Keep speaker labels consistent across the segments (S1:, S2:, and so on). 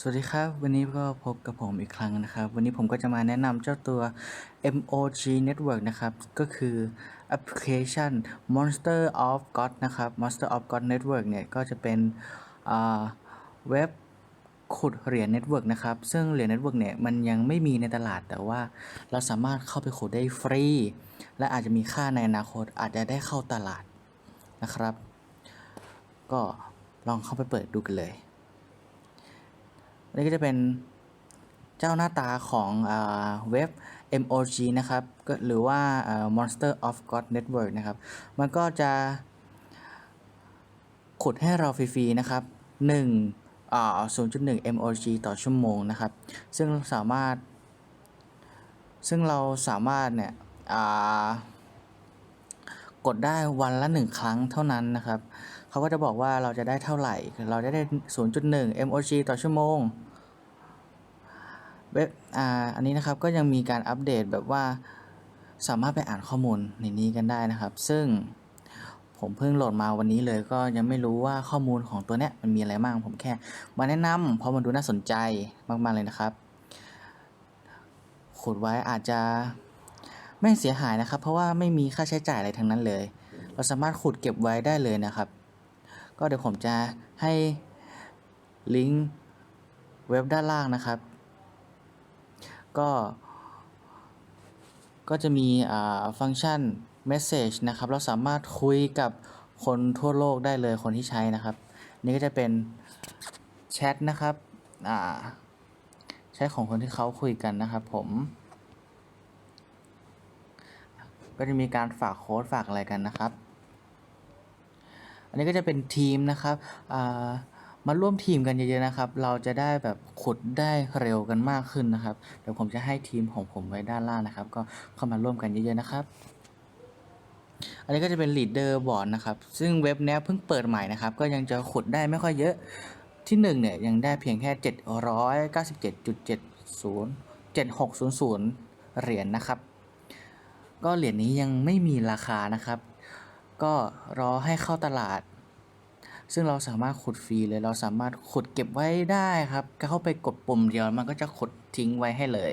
S1: สวัสดีครับ วันนี้ก็พบกับผมอีกครั้งนะครับ วันนี้ผมก็จะมาแนะนำเจ้าตัว MOG Network นะครับ ก็คือแอปพลิเคชัน Monster of God นะครับ Monster of God Network เนี่ย ก็จะเป็นอ่าเว็บขุดเหรียญเน็ตเวิร์กนะครับ ซึ่งเหรียญเน็ตเวิร์กเนี่ยมันยังไม่มีในตลาดแต่ว่าเราสามารถเข้าไปขุดได้ฟรี และอาจจะมีค่าในอนาคตอาจจะได้เข้าตลาดนะครับ ก็ลองเข้าไปเปิดดูกันเลย อันนี้ก็จะเป็นเจ้าหน้าตาของอาเว็บ MOG นะครับก็หรือว่าอ่า Monster of God Network นะครับ มันก็จะขุดให้เราฟรีๆนะครับ1อ่า0.1 MOG ต่อชั่วโมงนะครับ ซึ่งสามารถ ซึ่งเราสามารถเนี่ยอ่า กดได้วันละหนึ่งครั้งเท่านั้นนะครับเขาก็จะบอกว่าเราจะได้เท่าไหร่ เราจะได้ 0.1 MOG ต่อชั่วโมงเว็บอ่าอันนี้นะครับก็ยังมีการอัปเดตแบบว่าสามารถไปอ่านข้อมูลในนี้กันได้นะครับ ซึ่งผมเพิ่งโหลดมาวันนี้เลยก็ยังไม่รู้ว่าข้อมูลของตัวเนี้ยมันมีอะไรบ้างผมแค่มาแนะนำเพราะมันดูน่าสนใจมากๆเลยนะครับ ขุดไว้อาจจะ ไม่เสียหายนะครับ เพราะว่าไม่มีค่าใช้จ่ายอะไรทั้งนั้นเลย เราสามารถขุดเก็บไว้ได้เลยนะครับ ก็เดี๋ยวผมจะให้ลิงก์เว็บด้านล่างนะครับ ก็ก็จะมีฟังก์ชัน Message นะครับ เราสามารถคุยกับคนทั่วโลกได้เลยคนที่ใช้นะครับ นี่ก็จะเป็นแชทนะครับแชทของคนที่เขาคุยกันนะครับผม ก็จะมีการฝากโค้ดฝากอะไรกันนะครับ อันนี้ก็จะเป็นทีมนะครับมาร่วมทีมกันเยอะๆนะครับ เราจะได้แบบขุดได้เร็วกันมากขึ้นนะครับ เดี๋ยวผมจะให้ทีมของผมไว้ด้านล่างนะครับ ก็เข้ามาร่วมกันเยอะๆนะครับ อันนี้ก็จะเป็น leader board นะครับ ซึ่งเว็บนี้เพิ่งเปิดใหม่นะครับ ก็ยังจะขุดได้ไม่ค่อยเยอะที่หนึ่งเนี่ยยังได้เพียงแค่ 797.70 7600 เหรียญนะครับ ก็เหรียญนี้ยังไม่มีราคานะครับ ก็รอให้เข้าตลาด ซึ่งเราสามารถขุดฟรีเลย เราสามารถขุดเก็บไว้ได้ครับก็เข้าไปกดปุ่มเดียวมันก็จะขุดทิ้งไว้ให้เลย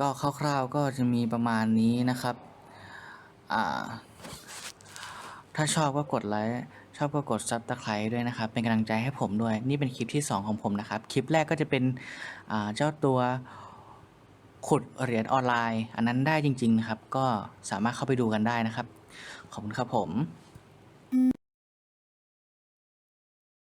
S1: ก็คร่าวๆก็จะมีประมาณนี้นะครับ อ่า ถ้าชอบก็กดไลค์ชอบก็กดซับตะไคร้ด้วยนะครับ เป็นกำลังใจให้ผมด้วย นี่เป็นคลิปที่ 2 ของผมนะครับ คลิปแรกก็จะเป็นเจ้าตัว ขุดเหรียญออนไลน์ อันนั้นได้จริง ๆ นะครับ ก็สามารถเข้าไปดูกันได้นะครับ ขอบคุณครับผม